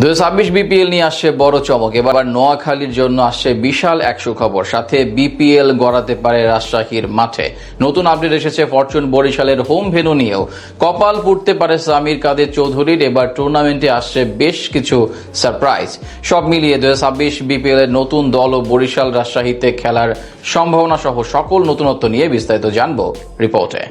দু ছাব্বিশ বিপিএল নিয়ে আসছে বড় চমক। এবার নোয়াখালীর জন্য আসছে বিশাল এক সুখবর। সাথে বিপিএল গড়াতে পারে রাজশাহীর মাঠে। নতুন আপডেট এসেছে ফরচুন বরিশালের হোম ভেনু নিয়েও। কপাল পুড়তে পারে সামির কাদের চৌধুরীর। এবার টুর্নামেন্টে আসছে বেশ কিছু সারপ্রাইজ। সব মিলিয়ে দু ছাব্বিশ বিপিএল এর নতুন দল ও বরিশাল রাজশাহীতে খেলার সম্ভাবনা সহ সকল নতুনত্ব নিয়ে বিস্তারিত জানব রিপোর্টে।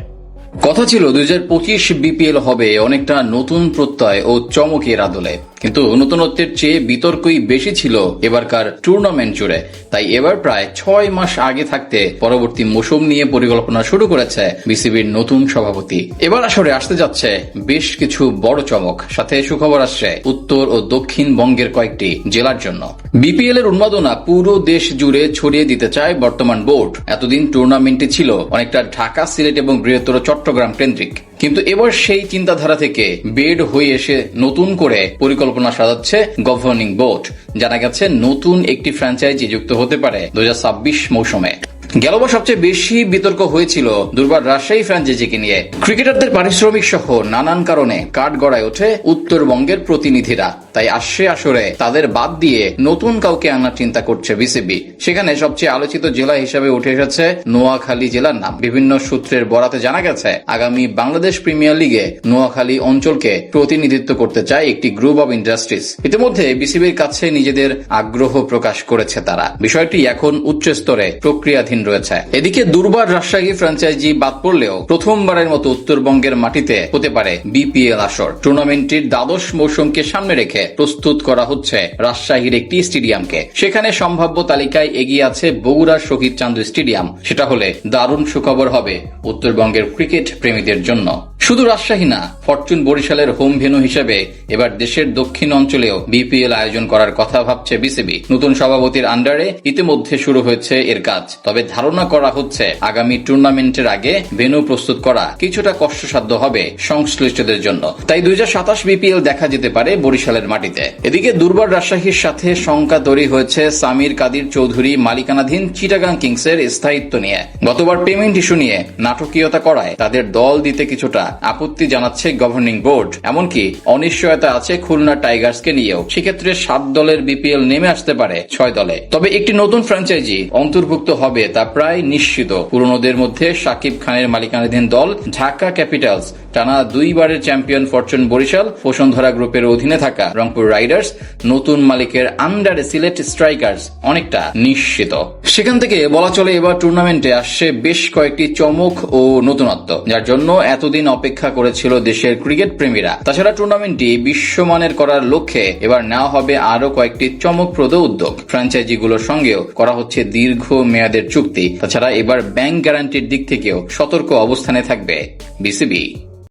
কথা ছিল দুই হাজার পঁচিশ বিপিএল হবে অনেকটা নতুন প্রত্যয় ও চমকের আদলে। কিন্তু নতুনত্বের চেয়ে বিতর্কই বেশি ছিল এবারকার টুর্নামেন্ট জুড়ে। তাই এবার প্রায় ছয় মাস আগে থাকতে পরবর্তী মৌসুম নিয়ে পরিকল্পনা শুরু করেছে বিসিবির নতুন সভাপতি। এবার আসরে আসতে যাচ্ছে বেশ কিছু বড় চমক, সাথে সুখবর আসছে উত্তর ও দক্ষিণ বঙ্গের কয়েকটি জেলার জন্য। বিপিএল এর উন্মাদনা পুরো দেশ জুড়ে ছড়িয়ে দিতে চায় বর্তমান বোর্ড। এতদিন টুর্নামেন্টটি ছিল অনেকটা ঢাকা, সিলেট এবং বৃহত্তর চট্টগ্রাম কেন্দ্রিক। কিন্তু এবার সেই চিন্তাধারা থেকে বেড হয়ে এসে নতুন করে পরিকল্পনা সাজাচ্ছে গভর্নিং বোর্ড। জানা গেছে, নতুন একটি ফ্র্যাঞ্চাইজি যুক্ত হতে পারে দুহাজার ছাব্বিশ মৌসুমে। গেলবার সবচেয়ে বেশি বিতর্ক হয়েছিল দুর্বার রাজশাহী ফ্র্যাঞ্চাইজিকে নিয়ে। ক্রিকেটারদের পারিশ্রমিক সহ নানান কারণে কাঠ গড়ায় ওঠে উত্তরবঙ্গের প্রতিনিধিরা। তাই আসছে আসরে তাদের বাদ দিয়ে নতুন কাউকে আনার চিন্তা করছে বিসিবি। সেখানে সবচেয়ে আলোচিত জেলা হিসাবে উঠে এসেছে নোয়াখালী জেলার নাম। বিভিন্ন সূত্রের বরাতে জানা গেছে, আগামী বাংলাদেশ প্রিমিয়ার লিগে নোয়াখালী অঞ্চলকে প্রতিনিধিত্ব করতে চায় একটি গ্রুপ অব ইন্ডাস্ট্রিজ ইতিমধ্যে বিসিবির কাছে নিজেদের আগ্রহ প্রকাশ করেছে তারা। বিষয়টি এখন উচ্চ স্তরে প্রক্রিয়াধীন রয়েছে। এদিকে দুর্বার রাজশাহী ফ্র্যাঞ্চাইজি বাদ পড়লেও প্রথমবারের মতো উত্তরবঙ্গের মাটিতে হতে পারে বিপিএল আসর। টুর্নামেন্টটির দ্বাদশ মৌসুমকে সামনে রেখে প্রস্তুত করা হচ্ছে রাজশাহীর একটি স্টেডিয়ামকে। সেখানে সম্ভাব্য তালিকায় এগিয়ে আছে বগুড়ার শহীদ চান্দু স্টেডিয়াম। সেটা হলে দারুণ সুখবর হবে উত্তরবঙ্গের ক্রিকেট প্রেমীদের জন্য। শুধু রাজশাহী না, ফরচুন বরিশালের হোম ভেনু হিসেবে এবার দেশের দক্ষিণ অঞ্চলেও বিপিএল আয়োজন করার কথা ভাবছে বিসিবি। নতুন সভাপতির আন্ডারে ইতিমধ্যে শুরু হয়েছে এর কাজ। তবে ধারণা করা হচ্ছে, আগামী টুর্নামেন্টের আগে ভেনু প্রস্তুত করা কিছুটা কষ্টসাধ্য হবে সংশ্লিষ্টদের জন্য। তাই দুই হাজার সাতাশ বিপিএল দেখা যেতে পারে বরিশালের মাটিতে। এদিকে দুর্বার রাজশাহীর সাথে শঙ্কা তৈরি হয়েছে সামির কাদির চৌধুরী মালিকানাধীন চিটাগাং কিংসের স্থায়িত্ব নিয়ে। গতবার পেমেন্ট ইস্যু নিয়ে নাটকীয়তা করায় তাদের দল দিতে কিছুটা আপত্তি জানাচ্ছে গভর্নিং বোর্ড এমনকি অনিশ্চয়তা আছে খুলনা টাইগার্সকে নিয়েও। সেক্ষেত্রে সাত দলের বিপিএল নেমে আসতে পারে ছয় দলে। তবে একটি নতুন ফ্র্যাঞ্চাইজি অন্তর্ভুক্ত হবে তা প্রায় নিশ্চিত। পুরনোদের মধ্যে সাকিব খানের মালিকানাধীন দল ঢাকা ক্যাপিটালস টানা দুইবারের চ্যাম্পিয়ন ফরচুন বরিশাল বসুন্ধরা গ্রুপের অধীনে থাকা রংপুর রাইডার্স, নতুন মালিকের আন্ডারে সিলেট স্ট্রাইকার্স অনেকটা নিশ্চিত। সেখান থেকে বলা চলে এবার টুর্নামেন্টে আসছে বেশ কয়েকটি চমক ও নতুনত্ব। যার জন্য এতদিন অপেক্ষা করেছিল দেশের ক্রিকেট প্রেমীরা। তাছাড়া টুর্নামেন্টটি বিশ্বমানের করার লক্ষ্যে এবার নেওয়া হবে আরও কয়েকটি চমকপ্রদ উদ্যোগ। ফ্র্যাঞ্চাইজিগুলোর সঙ্গেও করা হচ্ছে দীর্ঘ মেয়াদের চুক্তি। তাছাড়া এবার ব্যাংক গ্যারান্টির দিক থেকেও সতর্ক অবস্থানে থাকবে বিসিবি।